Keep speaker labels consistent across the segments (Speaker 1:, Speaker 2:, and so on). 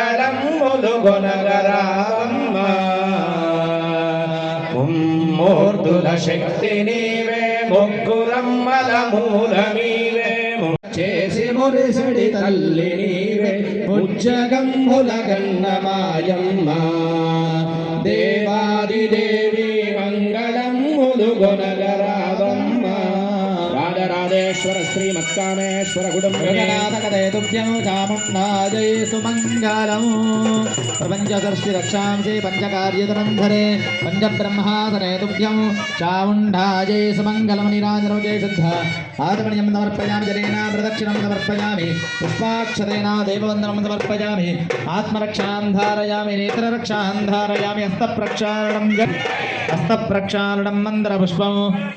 Speaker 1: మంగళం ములుగొనగరావమ్మ ముమ్మూర్తుల శక్తి నీవే ముగ్గురమ్మల మూలమీవే చేసి మురిసడి తల్లి నీవే ఉజ్జగంబుల గన్నమాయమ్మ దేవాది దేవి మంగళం ములుగొనగరావమ్మ
Speaker 2: కామేశ్వర శ్రీమత్కామేశ్వర
Speaker 3: గుడంగనాథకదయతుభ్యం చాముండాజై సుమంగళం ప్రపంచదర్శి రక్షాంసి పంచకార్యధరంధరే పంచబ్రహ్మాసనయతుభ్యం చాముండాజై సుమంగళం నిరాజనోజయ శుద్ధ ఆదమణ్యం సమర్పయామి జనేన ప్రదక్షిణం సమర్పయామి పుష్పాక్షరేణ దేవవందనం సమర్పయామి ఆత్మరక్షాం ధారయామి నేత్రరక్షాం ధారయామి హస్తప్రక్షాళనం హస్తప్రక్షాళనం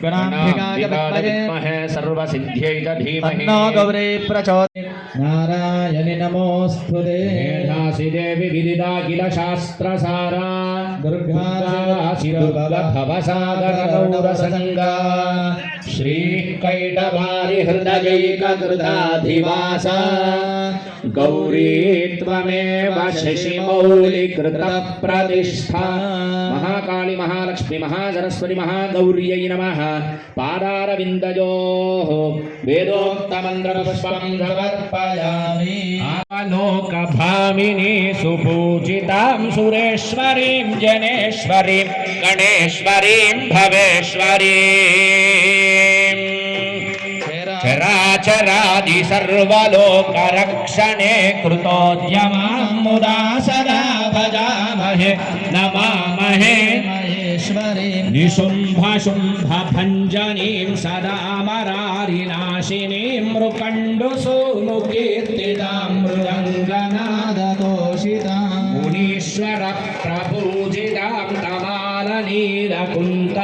Speaker 3: గణాంబికాయ విద్మహే
Speaker 2: విద్మహే సర్వసిద్ధ్యై ధీమహి
Speaker 3: గౌరీ ప్రచోదయ నారాయణి నమోస్తుతే.
Speaker 2: మేధాసి దేవి విదిదాఖిల శాస్త్రసారా दुर्गाशिवल्लभवसागरगौरसङ्गा श्रीकैटभारिहृदयैककृताधिवासा गौरी त्वमेव शशिमौलिकृतः प्रतिष्ठा महाकाली महालक्ष्मी महासरस्वती महागौर्यै नमः। पादारविन्दयोः वेदोक्तमन्द्रपुष्पं समर्पयामि आलोकभामिनी
Speaker 3: सुपूजितां
Speaker 2: सुरेश्वरीं जनेश्वरीं गणेश्वरीं भवेश्वरी चराचरादि सर्वलोकरक्षणे कृतोद्यमामुदा सदा भजामहे नमामहे निशुम्भशुम्भभञ्जनीं सदा मरारिनाशिनीं मृकण्डुसुमुकीर्तिदां मृदङ्गनादतोषितां मुनीश्वरप्रपूजितां तमालनीलकुन्त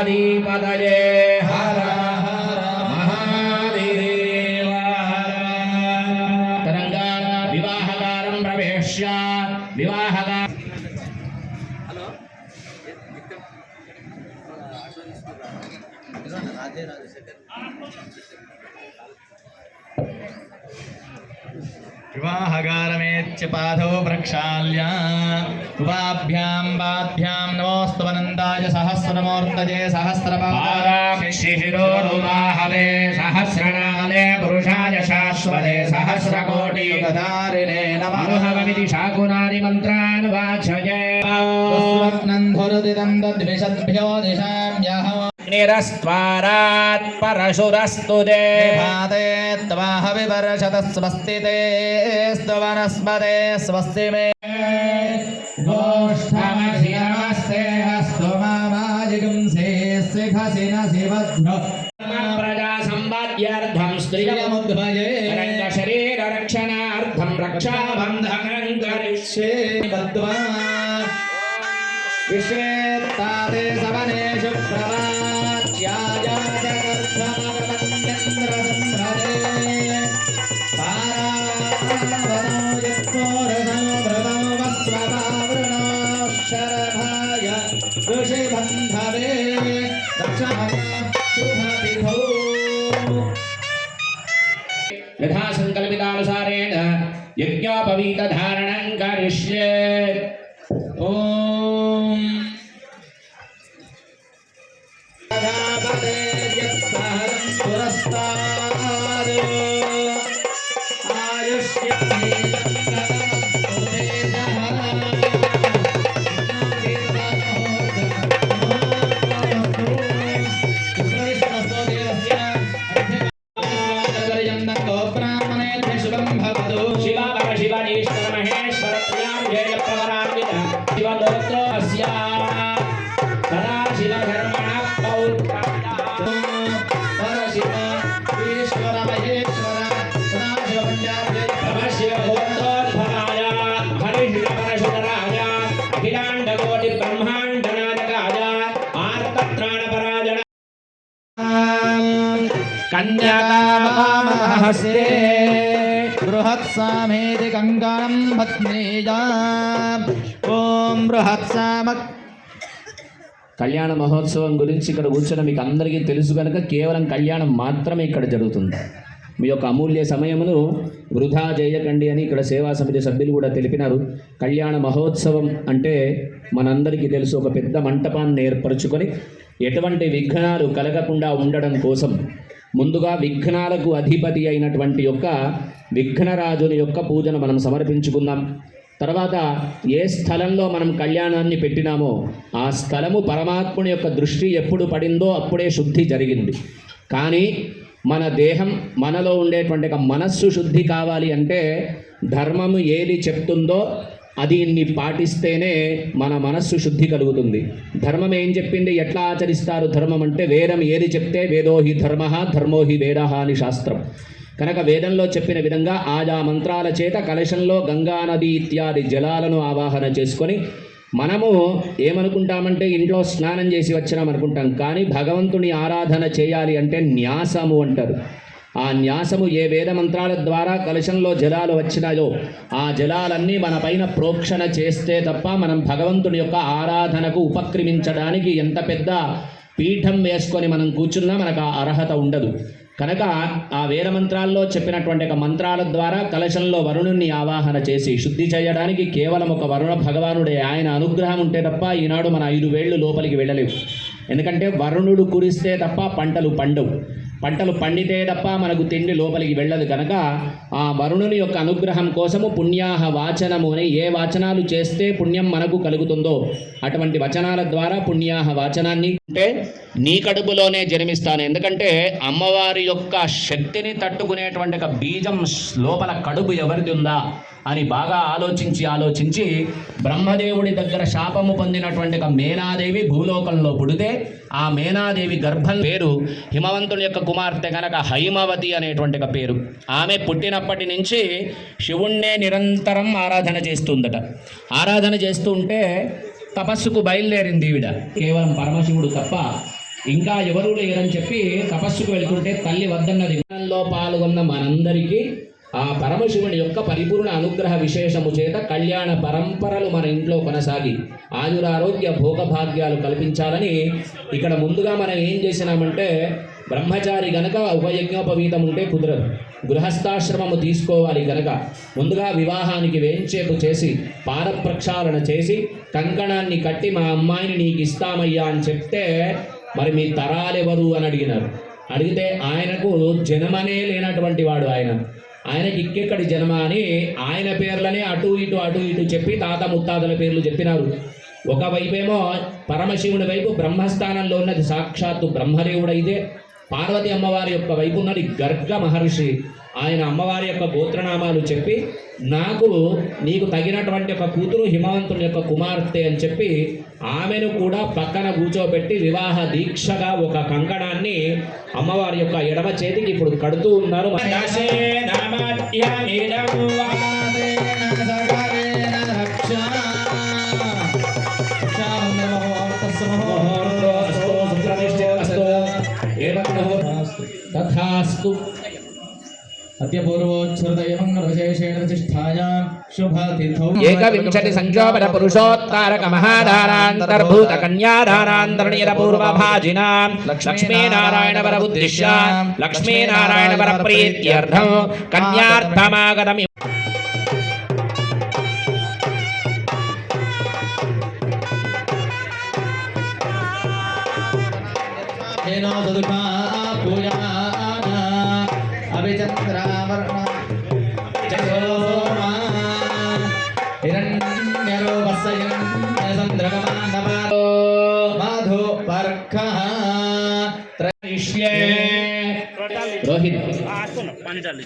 Speaker 2: பாதி
Speaker 3: பதயே पादौ प्रक्षाल्या उपाभ्यां बाभ्यां नमोऽस्तवनन्दाय सहस्रमूर्तये शिशिरो
Speaker 2: सहस्रणा काले पुरुषाय शाश्वते सहस्रकोटि गदारिणे नमः। नमोहवमिति शाकुनारि मन्त्रान् वाचये।
Speaker 3: स्वप्नन्धुरुदिदं तद्विषद्भ्यो दिशाम्यहम्
Speaker 2: निरस्त्वारात् परशुरस्तु दे।
Speaker 3: देभाते त्वा हविवर्षत स्वस्ति ते स्तुवनस्पते स्वस्ति मे। गोष्ठमशिरमस्ते हस्तु मामाजिगुंसे शिखसिनसि वध्र
Speaker 2: प्रजा सम्पाद्यर्थ Dali
Speaker 3: na ka mo. Thank you.
Speaker 1: కన్యకామహస్తే.
Speaker 3: బృహత్సామేతి కంకణం భద్నేజా ఓం బృహత్సామ
Speaker 2: కళ్యాణ మహోత్సవం గురించి ఇక్కడ కూర్చొని మీకు అందరికీ తెలుసు కనుక కేవలం కళ్యాణం మాత్రమే ఇక్కడ జరుగుతుంది. మీ యొక్క అమూల్య సమయమును వృధా చేయకండి అని ఇక్కడ సేవా సమితి సభ్యులు కూడా తెలిపినారు. కళ్యాణ మహోత్సవం అంటే మనందరికీ తెలుసు ఒక పెద్ద మంటపాన్ని ఏర్పరచుకొని ఎటువంటి విఘ్నాలు కలగకుండా ఉండడం కోసం ముందుగా విఘ్నాలకు అధిపతి అయినటువంటి యొక్క విఘ్నరాజుని యొక్క పూజను మనం సమర్పించుకుందాం. తర్వాత ఏ స్థలంలో మనం కళ్యాణాన్ని పెట్టినామో ఆ స్థలము పరమాత్ముని యొక్క దృష్టి ఎప్పుడు పడిందో అప్పుడే శుద్ధి జరిగింది. కానీ మన దేహం మనలో ఉండేటువంటి మనస్సు శుద్ధి కావాలి అంటే ధర్మము ఏది చెప్తుందో అది ఇన్ని పాటిస్తేనే మన మనస్సు శుద్ధి కలుగుతుంది. ధర్మం ఏం చెప్పింది? ఎట్లా ఆచరిస్తారు ధర్మం అంటే వేదం ఏది చెప్తే వేదో హి ధర్మ ధర్మో హి వేద అని శాస్త్రం. కనుక వేదంలో చెప్పిన విధంగా ఆయా మంత్రాల చేత కలశంలో గంగా నది ఇత్యాది జలాలను ఆవాహన చేసుకొని మనము ఏమనుకుంటామంటే ఇంట్లో స్నానం చేసి వచ్చినాం అనుకుంటాం కానీ భగవంతుని ఆరాధన చేయాలి అంటే న్యాసము అంటారు. ఆ న్యాసము ఏ వేద మంత్రాల ద్వారా కలశంలో జలాలు వచ్చినాయో ఆ జలాలన్నీ మన పైన ప్రోక్షణ చేస్తే తప్ప మనం భగవంతుని యొక్క ఆరాధనకు ఉపక్రమించడానికి ఎంత పెద్ద పీఠం వేసుకొని మనం కూర్చున్నా మనకు ఆ అర్హత ఉండదు. కనుక ఆ వేద మంత్రాల్లో చెప్పినటువంటి ఒక మంత్రాల ద్వారా కలశంలో వరుణుణ్ణి ఆవాహన చేసి శుద్ధి చేయడానికి కేవలం ఒక వరుణ భగవానుడే ఆయన అనుగ్రహం ఉంటే తప్ప ఈనాడు మన ఐదు వేళ్ళు లోపలికి వెళ్ళలేవు. ఎందుకంటే వరుణుడు కురిస్తే తప్ప పంటలు పండవు. పంటలు పండితే తప్ప మనకు తిండి లోపలికి వెళ్ళదు కనుక ఆ వరుణుని యొక్క అనుగ్రహం కోసము పుణ్యాహ వాచనము అని ఏ వాచనాలు చేస్తే పుణ్యం మనకు కలుగుతుందో అటువంటి వచనాల ద్వారా పుణ్యాహ వాచనాన్ని అంటే నీ కడుపులోనే జన్మిస్తాను. ఎందుకంటే అమ్మవారి యొక్క శక్తిని తట్టుకునేటువంటి ఒక బీజం లోపల కడుపు ఎవరిది ఉందా అని బాగా ఆలోచించి ఆలోచించి బ్రహ్మదేవుడి దగ్గర శాపము పొందినటువంటి ఒక మేనాదేవి భూలోకంలో పుడితే ఆ మేనాదేవి గర్భం పేరు హిమవంతుని యొక్క కుమార్తె కనుక హైమవతి అనేటువంటి ఒక పేరు. ఆమె పుట్టినప్పటి నుంచి శివుణ్ణే నిరంతరం ఆరాధన చేస్తుందట. ఆరాధన చేస్తూ ఉంటే తపస్సుకు బయలుదేరింది ఈవిడ. కేవలం పరమశివుడు తప్ప ఇంకా ఎవరూ లేరని చెప్పి తపస్సుకు వెళ్తుంటే తల్లి వద్దన్నది యజ్ఞంలో పాల్గొన్న మనందరికీ ఆ పరమశివుని యొక్క పరిపూర్ణ అనుగ్రహ విశేషము చేత కళ్యాణ పరంపరలు మన ఇంట్లో కొనసాగి ఆయురారోగ్య భోగభాగ్యాలు కల్పించాలని ఇక్కడ ముందుగా మనం ఏం చేసినామంటే బ్రహ్మచారి గనక ఉపయజ్ఞోపవీతం ఉంటే కుదరదు. గృహస్థాశ్రమము తీసుకోవాలి గనక. ముందుగా వివాహానికి వేంచేపు చేసి పాద ప్రక్షాళన చేసి కంకణాన్ని కట్టి మా అమ్మాయిని నీకు ఇస్తామయ్యా అని చెప్తే మరి మీ తరాలెవరు అని అడిగినారు. అడిగితే ఆయనకు జనమనే లేనటువంటి వాడు ఆయన. ఆయనకి ఇక్కెక్కడి జన్మ అని ఆయన పేర్లనే అటు ఇటు అటు ఇటు చెప్పి తాత ముత్తాతల పేర్లు చెప్పినారు. ఒకవైపేమో పరమశివుని వైపు బ్రహ్మస్థానంలో ఉన్నది. సాక్షాత్తు బ్రహ్మదేవుడైతే పార్వతి అమ్మవారి యొక్క వైపు ఉన్నది గర్గ మహర్షి. ఆయన అమ్మవారి యొక్క గోత్రనామాలు చెప్పి నాకు నీకు తగినటువంటి ఒక కూతురు హిమవంతుని యొక్క కుమార్తె అని చెప్పి ఆమెను కూడా పక్కన కూర్చోబెట్టి వివాహ దీక్షగా ఒక కంకణాన్ని అమ్మవారి యొక్క ఎడమ చేతికి ఇప్పుడు కడుతూ ఉన్నారు.
Speaker 1: Oh
Speaker 2: తథాస్తు. ఏకవింశతి సంక్షోభర పురుషోత్తారక మహాధారాంతర్భూత కన్యాధారాంతరణీయ పూర్వభాజినాం లక్ష్మీనారాయణ వర ఉద్దిశ్య లక్ష్మీనారాయణ వర ప్రీత్యర్థం కన్యార్థమాగతమి
Speaker 3: रोहित पानी
Speaker 2: डाल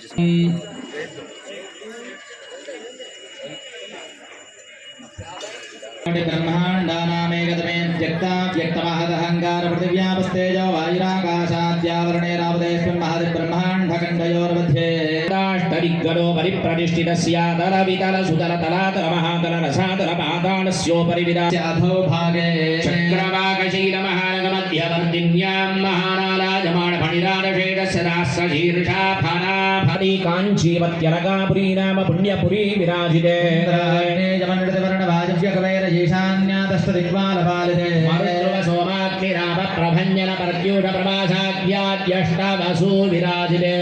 Speaker 3: ब्रह्मांडानामेकतमे व्यक्ता व्यक्तमहदहङ्कार पृथिव्यापस्तेजो वायुराकाशा
Speaker 2: आदित्यावरणे रावदेशं महद्ब्रह्माण्डखण्डयोर्मध्ये अष्टदिग्गडो परिप्रतिष्ठितः स्यादरवितलसुतलतलातलमहातलरसातलपातालस्योपरि विदाधौ भागे। चक्रवाकशीलमहानगमध्यवर्तिन्यां
Speaker 3: महानालाजमाणफणिरादशेषदासशीर्षाफना फली
Speaker 2: काञ्चीवत्यरगापुरी नाम पुण्यपुरी विराजिते जमण्डतवर्णवाजव्यकवेरजीशान्यातस्तदिग्मालपालिते కాంచీవత్యనగాపురీ నామ పుణ్యపురీ విరాజితే ప్రభంజన ప్రత్యూష ప్రభాసాఖ్యాద్యష్టవసూ విరాజితే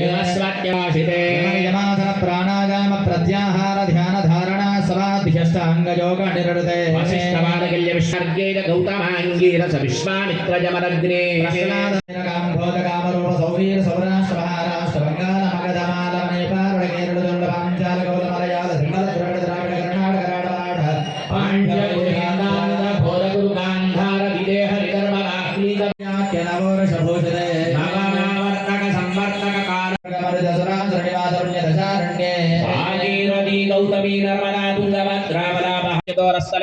Speaker 2: వివస్వత్యాశితే
Speaker 3: ప్రాణాయామ ప్రత్యాహార ధ్యాన ధారణ సమాధిష్టాంగయోగ నిరుతే
Speaker 2: వశిష్ఠవాదకల్య విశ్వర్గేణ గౌతమాంగీరస విశ్వామిత్రజమరగ్నే పాండ్యపురేందాంత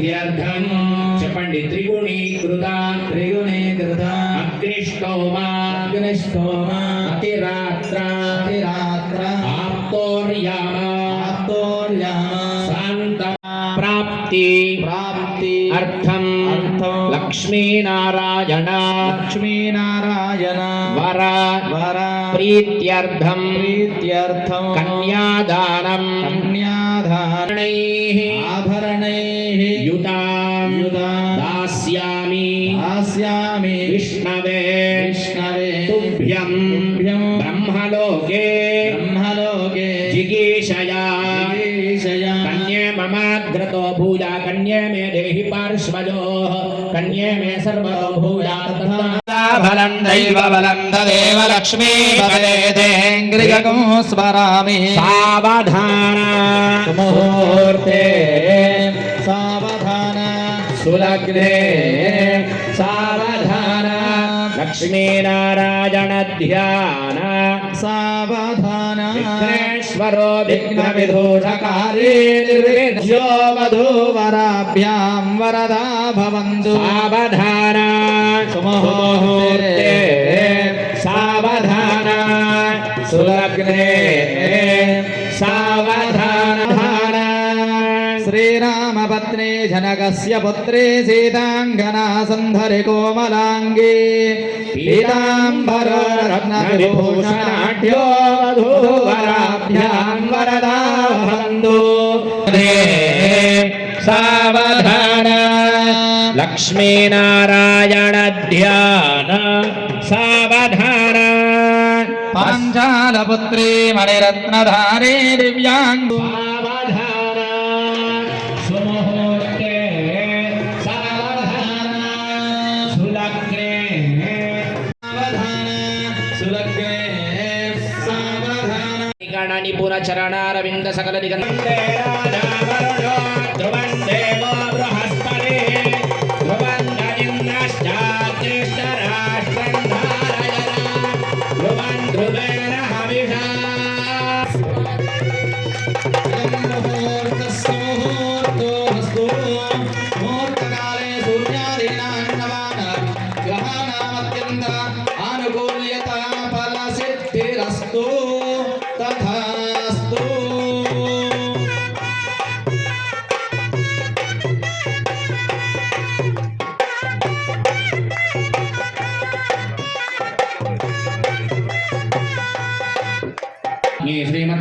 Speaker 2: సిద్ధ్యర్థం చెప్పండి. త్రిగుణీకృత
Speaker 3: త్రిగుణీకృత
Speaker 2: అగ్నిష్టోమ.
Speaker 3: అగ్నిష్టోమ.
Speaker 2: అతిరాత్ర.
Speaker 3: అతిరాత్ర.
Speaker 2: ఆప్తోర్యామ.
Speaker 3: ఆప్తోర్యామ.
Speaker 2: శాంత ప్రాప్తి.
Speaker 3: ప్రాప్తి.
Speaker 2: అర్థం.
Speaker 3: అర్థం.
Speaker 2: లక్ష్మీనారాయణ.
Speaker 3: లక్ష్మీనారాయణ.
Speaker 2: వర.
Speaker 3: వర.
Speaker 2: ప్రీత్యర్థం.
Speaker 3: ప్రీత్యర్థం.
Speaker 2: కన్యాదానం.
Speaker 3: కన్యాధార
Speaker 2: तो भूजा कन्ये मे देहि पार्श्वजो। कन्ये मे भूजा तथा फलं
Speaker 3: दैव बलं देव लक्ष्मी बले देहेन्द्रियकं स्मरामि।
Speaker 2: सावधाना
Speaker 3: मुहूर्ते, सावधाना
Speaker 2: सुलग्ने, सा లక్ష్మీనారాయణ ధ్యాన
Speaker 3: సావధాన
Speaker 2: విఘ్నేశ్వరో విఘ్న విదూషకారీ
Speaker 3: నిర్విఘ్నో వధూవరాభ్యాం వరదా భవంతు
Speaker 2: సావధాన సుముహూర్తే సావధాన సులగ్నే సావధాన
Speaker 3: श्रीरामपत्ने जनक पुत्रे सीतांगना सुंदर कोमलांगे
Speaker 2: पीताम्बररत्नविभूषणाढ्यो वधूवराभ्याम् वरदा बन्धु
Speaker 3: सावधान। लक्ष्मीनारायण ध्यान
Speaker 2: सावधान। पाञ्चालपुत्री दिव्यांग సులగ్నే
Speaker 3: సావధాన
Speaker 2: నిపుణ చరణారవింద సకల నిగంధే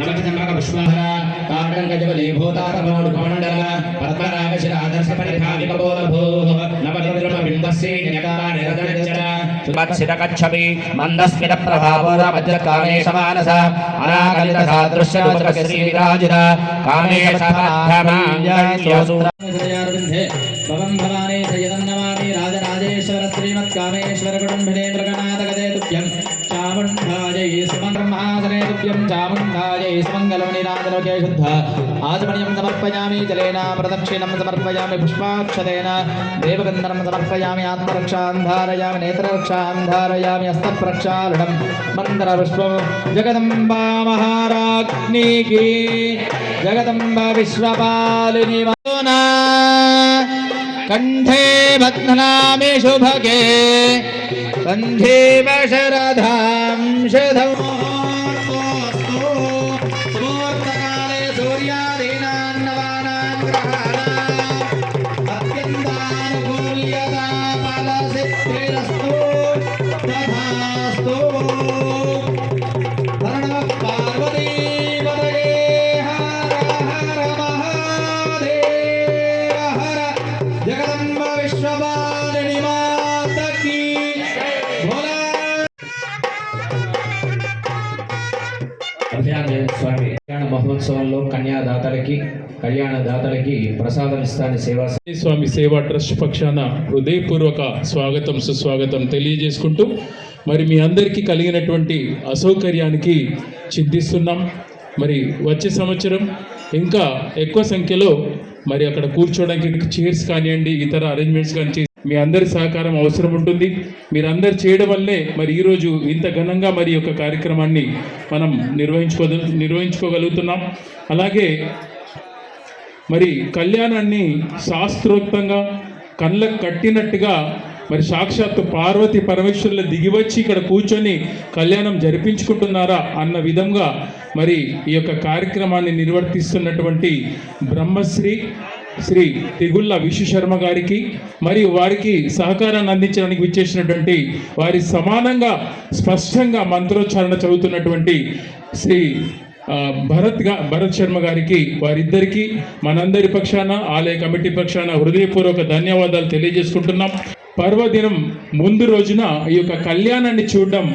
Speaker 2: పంచ తన్మాత్ర సాధక గజవలి ప్రభాపూర కమండల బ్రహ్మాండ ఆదర్శ పరిభావిక బోధభూ నవనిద్రమ బింబస్సే లంకాభాగణాభివిశేషక నిరదనచర మాంగళ్య
Speaker 1: మందస్మిత అనాకలిత సాదృశ్య శ్రీ విరాజిత కామే
Speaker 3: హృదయారవిందే భవం आत्मनियं समर्पयामि जलेन प्रदक्षिणं समर्पयामि पुष्पाक्षतेन देवगन्धनं समर्पयामि आत्मरक्षां धारयामि नेत्ररक्षां धारयामि हस्तप्रक्षालनं मन्दरपुष्पं जगदम्बा महाराज्ञिकी जगदम्बा विश्वपालिनी
Speaker 2: कण्ठे भद्नामि शुभगे सन्धीव शरधां शधौ ప్రసాదం ఇస్తాను సేవా
Speaker 4: స్వామి సేవా ట్రస్ట్ పక్షాన హృదయపూర్వక స్వాగతం సుస్వాగతం తెలియజేసుకుంటూ మరి మీ అందరికీ కలిగినటువంటి అసౌకర్యానికి చింతిస్తున్నాం మరి వచ్చే సంవత్సరం ఇంకా ఎక్కువ సంఖ్యలో మరి అక్కడ కూర్చోవడానికి చైర్స్ కానివ్వండి ఇతర అరేంజ్మెంట్స్ కానీ మీ అందరి సహకారం అవసరం ఉంటుంది. మీరందరు చేయడం వల్లే మరి ఈరోజు ఇంత ఘనంగా మరి యొక్క కార్యక్రమాన్ని మనం నిర్వహించుకో నిర్వహించుకోగలుగుతున్నాం. అలాగే మరి కళ్యాణాన్ని శాస్త్రోక్తంగా కళ్ళకు కట్టినట్టుగా మరి సాక్షాత్తు పార్వతి పరమేశ్వరుల దిగివచ్చి ఇక్కడ కూర్చొని కళ్యాణం జరిపించుకుంటున్నారా అన్న విధంగా మరి ఈ యొక్క కార్యక్రమాన్ని నిర్వర్తిస్తున్నటువంటి బ్రహ్మశ్రీ శ్రీ తిగుళ్ళ విశ్వశర్మ గారికి మరియు వారికి సహకారాన్ని అందించడానికి విచ్చేసినటువంటి వారి సమానంగా స్పష్టంగా మంత్రోచ్చారణ చదువుతున్నటువంటి శ్రీ భరత్గా భరత్ శర్మ గారికి వారిద్దరికి మనందరి పక్షాన ఆలయ కమిటీ పక్షాన హృదయపూర్వక ధన్యవాదాలు తెలియజేసుకుంటున్నాం. పర్వదినం ముందు రోజున ఈ యొక్క కళ్యాణాన్ని చూడడం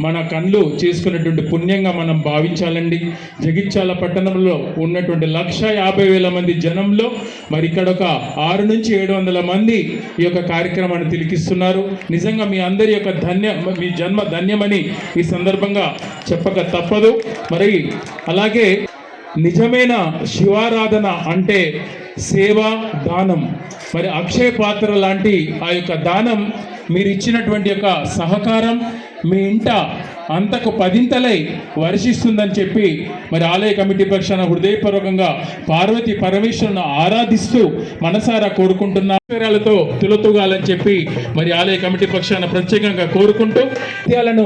Speaker 4: మన కళ్ళు చేసుకున్నటువంటి పుణ్యంగా మనం భావించాలండి. జగిత్యాల పట్టణంలో ఉన్నటువంటి లక్ష యాభై వేల మంది జనంలో మరి ఇక్కడ ఒక ఆరు నుంచి ఏడు వందల మంది ఈ యొక్క కార్యక్రమాన్ని తిలికిస్తున్నారు. నిజంగా మీ అందరి యొక్క ధన్య మీ జన్మ ధన్యమని ఈ సందర్భంగా చెప్పక తప్పదు. మరి అలాగే నిజమైన శివారాధన అంటే సేవ దానం. మరి అక్షయ పాత్ర లాంటి ఆ యొక్క దానం మీరు ఇచ్చినటువంటి యొక్క సహకారం మీ ఇంట అంతకు పదింతలై వర్షిస్తుందని చెప్పి మరి ఆలయ కమిటీ పక్షాన హృదయపూర్వకంగా పార్వతి పరమేశ్వరును ఆరాధిస్తూ మనసారా కోరుకుంటున్న. పేరాలతో తులతూగాలని చెప్పి మరి ఆలయ కమిటీ పక్షాన ప్రత్యేకంగా కోరుకుంటూ ముత్యాలను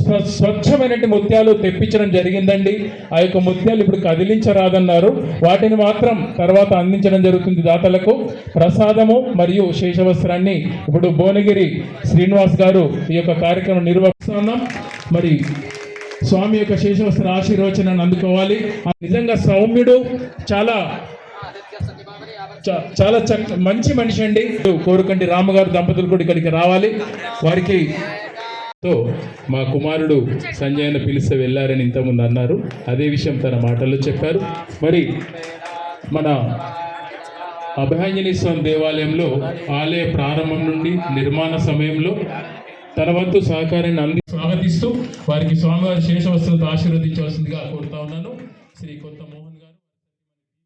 Speaker 4: స్వచ్ఛమైనటువంటి ముత్యాలు తెప్పించడం జరిగిందండి. ఆ యొక్క ముత్యాలు ఇప్పుడు కదిలించరాదన్నారు. వాటిని మాత్రం తర్వాత అందించడం జరుగుతుంది దాతలకు. ప్రసాదము మరియు శేషవస్త్రాన్ని ఇప్పుడు భువనగిరి శ్రీనివాస్ గారు ఈ యొక్క కార్యక్రమం నిర్వహిస్తున్నాం. మరి స్వామి యొక్క శేషవస్త్ర ఆశీర్వచనాన్ని అందుకోవాలి. ఆ నిజంగా సౌమ్యుడు చాలా చాలా చక్క మంచి మనిషి అండి. కోరుకండి రామగారు దంపతులు కూడా ఇక్కడికి రావాలి. వారికి తో మా కుమారుడు సంజయ్ను పిలిస్తే వెళ్ళారని ఇంతకుముందు అన్నారు. అదే విషయం తన మాటల్లో చెప్పారు. మరి మన అభయాంజనేయ స్వామి దేవాలయంలో ఆలయ ప్రారంభం నుండి నిర్మాణ సమయంలో తన వంతు సహకారాన్ని అంది స్వాగతిస్తూ వారికి స్వామివారి శేషవస్తులతో ఆశీర్వదించవలసిందిగా కోరుతా ఉన్నాను. శ్రీ కొత్త